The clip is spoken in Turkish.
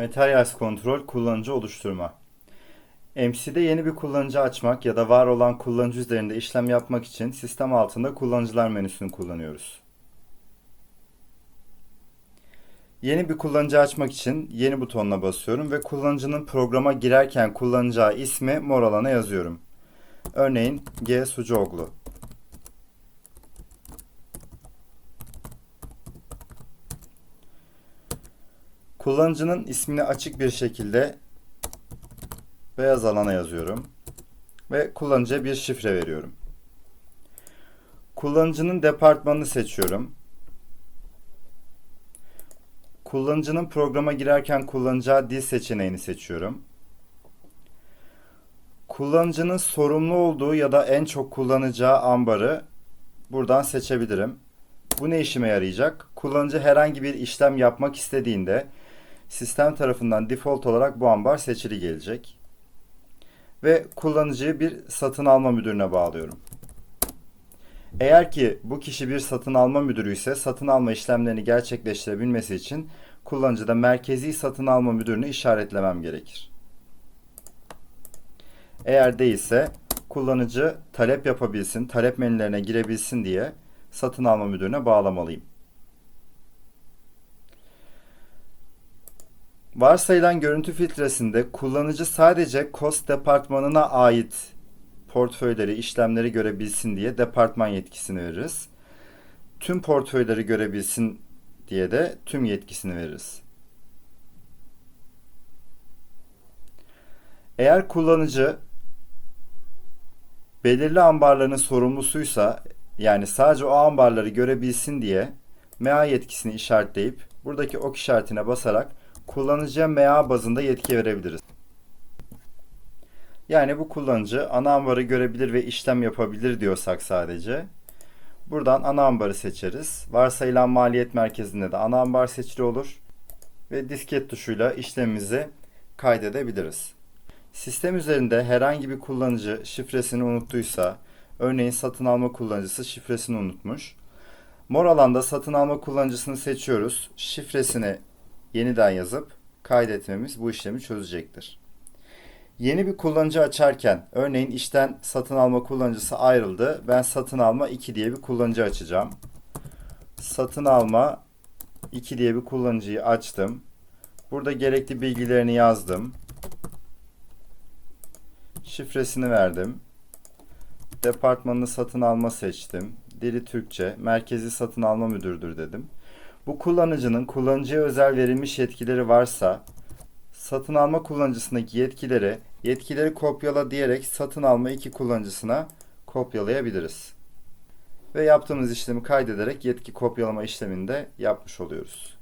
Materials kontrol kullanıcı oluşturma. MC'de yeni bir kullanıcı açmak ya da var olan kullanıcı üzerinde işlem yapmak için sistem altında kullanıcılar menüsünü kullanıyoruz. Yeni bir kullanıcı açmak için yeni butonuna basıyorum ve kullanıcının programa girerken kullanacağı ismi mor alana yazıyorum. Örneğin G Sucuoglu. Kullanıcının ismini açık bir şekilde beyaz alana yazıyorum ve kullanıcıya bir şifre veriyorum. Kullanıcının departmanını seçiyorum. Kullanıcının programa girerken kullanacağı dil seçeneğini seçiyorum. Kullanıcının sorumlu olduğu ya da en çok kullanacağı ambarı buradan seçebilirim. Bu ne işime yarayacak? Kullanıcı herhangi bir işlem yapmak istediğinde sistem tarafından default olarak bu ambar seçili gelecek. Ve kullanıcıyı bir satın alma müdürüne bağlıyorum. Eğer ki bu kişi bir satın alma müdürü ise satın alma işlemlerini gerçekleştirebilmesi için kullanıcıda merkezi satın alma müdürünü işaretlemem gerekir. Eğer değilse kullanıcı talep yapabilsin, talep menülerine girebilsin diye satın alma müdürüne bağlamalıyım. Varsayılan görüntü filtresinde kullanıcı sadece cost departmanına ait portföyleri, işlemleri görebilsin diye departman yetkisini veririz. Tüm portföyleri görebilsin diye de tüm yetkisini veririz. Eğer kullanıcı belirli ambarların sorumlusuysa yani sadece o ambarları görebilsin diye MA yetkisini işaretleyip buradaki ok işaretine basarak kullanıcıya MA bazında yetki verebiliriz. Yani bu kullanıcı ana ambarı görebilir ve işlem yapabilir diyorsak sadece. Buradan ana ambarı seçeriz. Varsayılan maliyet merkezinde de ana ambar seçili olur. Ve disket tuşuyla işlemimizi kaydedebiliriz. Sistem üzerinde herhangi bir kullanıcı şifresini unuttuysa, örneğin satın alma kullanıcısı şifresini unutmuş. Mor alanda satın alma kullanıcısını seçiyoruz. Şifresini yeniden yazıp kaydetmemiz bu işlemi çözecektir. Yeni bir kullanıcı açarken, örneğin işten satın alma kullanıcısı ayrıldı. Ben satın alma 2 diye bir kullanıcı açacağım. Satın alma 2 diye bir kullanıcıyı açtım. Burada gerekli bilgilerini yazdım. Şifresini verdim. Departmanını satın alma seçtim. Dili Türkçe, merkezi satın alma müdürdür dedim. Bu kullanıcının kullanıcıya özel verilmiş yetkileri varsa satın alma kullanıcısındaki yetkileri yetkileri kopyala diyerek satın alma iki kullanıcısına kopyalayabiliriz. Ve yaptığımız işlemi kaydederek yetki kopyalama işlemini de yapmış oluyoruz.